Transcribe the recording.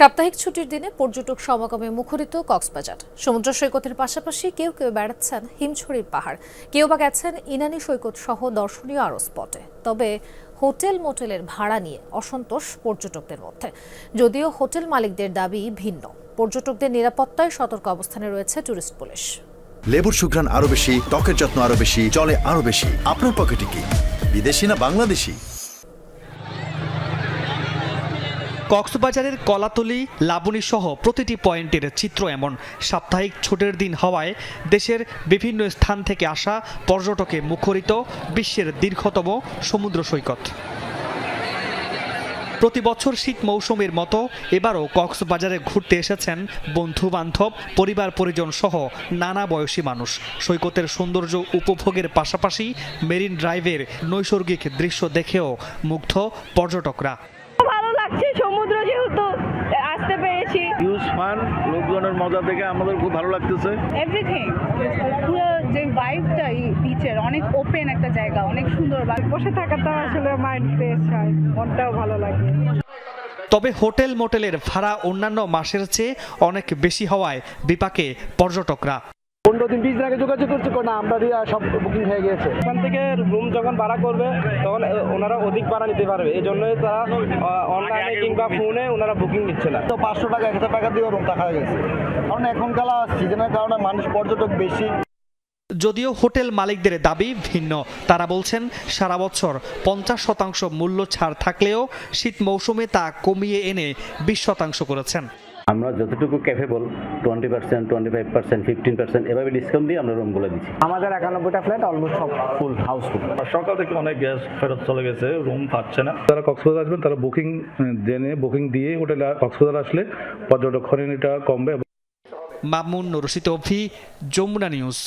সাপ্তাহিক ছুটির দিনে পর্যটক সমাগমে মুখরিত কক্সবাজার। সমুদ্র সৈকতের পাশাপাশি কেউ কেউ বেড়াচ্ছেন হিমছড়ির পাহাড়। কেউ বা গেছেন ইনানি সৈকত সহ দর্শনীয় আরও স্পটে। তবে হোটেল মোটেলের ভাড়া নিয়ে অসন্তোষ পর্যটকদের মধ্যে। যদিও হোটেল মালিকদের দাবি ভিন্ন। পর্যটকদের নিরাপত্তায় সতর্ক অবস্থানে রয়েছে ট্যুরিস্ট পুলিশ। লেবুর সুঘ্রাণ আরও বেশি, ত্বকের যত্ন আরও বেশি চলে আরও বেশি। আপনার পকেটে কি? বিদেশি না বাংলাদেশি? কক্সবাজারের কলাতলি, লাবণী সহ প্রতিটি পয়েন্টের চিত্র এমন। সাপ্তাহিক ছুটির দিন হওয়ায় দেশের বিভিন্ন স্থান থেকে আসা পর্যটকে মুখরিত বিশ্বের দীর্ঘতম সমুদ্র সৈকত। প্রতি বছর শীত মৌসুমের মতো এবারও কক্সবাজারে ঘুরতে এসেছেন বন্ধু বান্ধব পরিবার পরিজন সহ নানা বয়সী মানুষ। সৈকতের সৌন্দর্য উপভোগের পাশাপাশি মেরিন ড্রাইভের নৈসর্গিক দৃশ্য দেখেও মুগ্ধ পর্যটকরা। ফান লোকজনের মজা দেখে আমাদের খুব ভালো লাগতেছে। এভরিথিং পুরো যে ভাইবটা এই বিচের অনেক ওপেন একটা জায়গা অনেক সুন্দর বসে থাকাটা আসলে মাইন্ড ফ্রেশ হয় মনটাও ভালো লাগে। তবে হোটেল মোটেলের ভাড়া অন্যান্য মাসের চেয়ে অনেক বেশি হওয়ায় বিপাকে পর্যটকরা। পনেরো দিন বিশ দিন আগে যোগাযোগ করছে না আমরা সব বুকিং হয়ে গিয়েছে। এখান থেকে রুম যখন ভাড়া করবে তখন ওনারা অধিক ভাড়া নিতে পারবে। এই জন্যই তারা অনলাইনে কিংবা ফোনে ওনারা বুকিং নিচ্ছে না। তো পাঁচশো টাকা একশো টাকা দিয়ে রুম থাকা গেছে। কারণ এখনকার সিজনের কারণে মানুষ পর্যটক বেশি। যদিও হোটেল মালিকদের দাবি ভিন্ন। তারা বলছেন সারা বছর পঞ্চাশ শতাংশ মূল্য ছাড় থাকলেও শীত মৌসুমে তা কমিয়ে এনে বিশ শতাংশ করেছেন। আমরা যতটুকু capable twenty percent twenty five percent fifteen percent এভাবে ডিসকাউন্ট দিয়ে আমরা রুমগুলো দিচ্ছি। আমাদের একানব্বইটা ফ্ল্যাট অলমোস্ট সব ফুল হাউসফুল সকাল থেকে অনেক গ্যাস ফেরত চলে গেছে রুম পাচ্ছে না। তারা কক্সবাজার আসবেন তারা বুকিং জেনে বুকিং দিয়ে হোটেলে কক্সবাজার আসলে পর্যটক খরিনিটা কমবে মামুন রশিদ অভি যমুনা নিউজ।